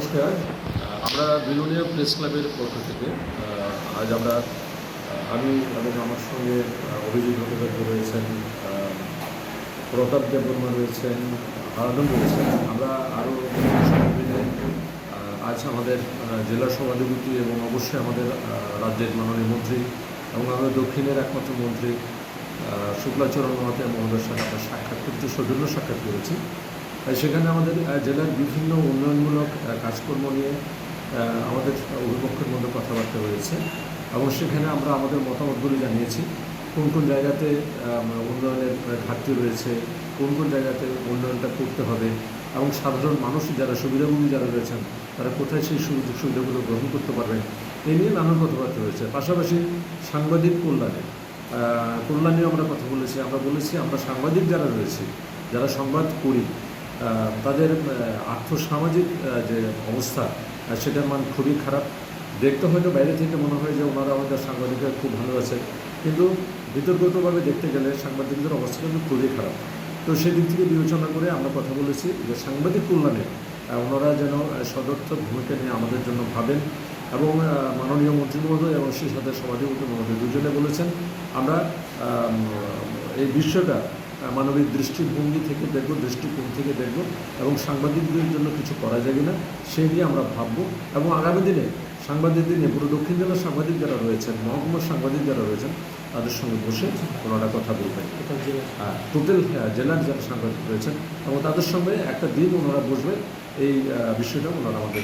নমস্কার। আমরা বিলোনিয়া প্রেস ক্লাবের পক্ষ থেকে আজ আমরা আমি এবং আমার সঙ্গে অভিজিৎ ভট্টাচার্য রয়েছেন প্রতাপ দেববর্মা রয়েছেন আরাধন রয়েছেন। আমরা আরও আজ আমাদের জেলা সভাধিপতি এবং অবশ্যই আমাদের রাজ্যের মাননীয় মন্ত্রী এবং আমাদের দক্ষিণের একমাত্র মন্ত্রী শুক্লাচরণ মহাতে মহোদয়ের সাথে আমরা সাক্ষাৎ করতে সৌজন্য সাক্ষাৎ করেছি সেখানে আমাদের জেলার বিভিন্ন উন্নয়নমূলক কাজকর্ম নিয়ে আমাদের অভিপক্ষের মধ্যে কথাবার্তা হয়েছে এবং সেখানে আমরা আমাদের মতামতগুলি জানিয়েছি। কোন কোন জায়গাতে উন্নয়নের ঘাটতি রয়েছে, কোন কোন জায়গাতে উন্নয়নটা করতে হবে এবং সাধারণ মানুষ যারা, সুবিধাভোগী যারা রয়েছেন, তারা কোথায় সেই সুযোগ সুবিধাগুলো গ্রহণ করতে পারবেন এই নিয়ে নানান কথাবার্তা রয়েছে পাশাপাশি সাংবাদিক কল্যাণে কল্যাণেও আমরা কথা বলেছি। আমরা বলেছি আমরা সাংবাদিক যারা রয়েছে, যারা সংবাদ করি তাদের আর্থসামাজিক যে অবস্থা সেটার মান খুবই খারাপ। দেখতে হয়তো বাইরে থেকে মনে হয় যে ওনারা আমাদের সাংবাদিকরা খুব ভালো আছে কিন্তু বিতর্কতভাবে দেখতে গেলে সাংবাদিকদের অবস্থা কিন্তু খুবই খারাপ। তো সেই দিক থেকে বিবেচনা করে আমরা কথা বলেছি যে সাংবাদিক কল্যাণে ওনারা যেন আহ, সদর্থক ভূমিকা নিয়ে আমাদের জন্য ভাবেন এবং মাননীয় মন্ত্রী মহোদয় এবং সেই সাথে সভাধিপতি মহোদয় দুজনে বলেছেন আমরা এই বিষয়টা মানবিক দৃষ্টিভঙ্গি থেকে দেখব দৃষ্টিকোণ থেকে দেখব এবং সাংবাদিকদের জন্য কিছু করা যায় কিনা সেই নিয়ে আমরা ভাববো এবং আগামী দিনে সাংবাদিকদের নিয়ে পুরো দক্ষিণ জেলার সাংবাদিক যারা রয়েছেন মহকুমার সাংবাদিক যারা রয়েছেন তাদের সঙ্গে বসে ওনারা কথা বলবেন। টোটাল জেলার যারা সাংবাদিক রয়েছেন এবং তাদের সঙ্গে একটা দিন ওনারা বসবেন এই বিষয়টা ওনারা আমাদের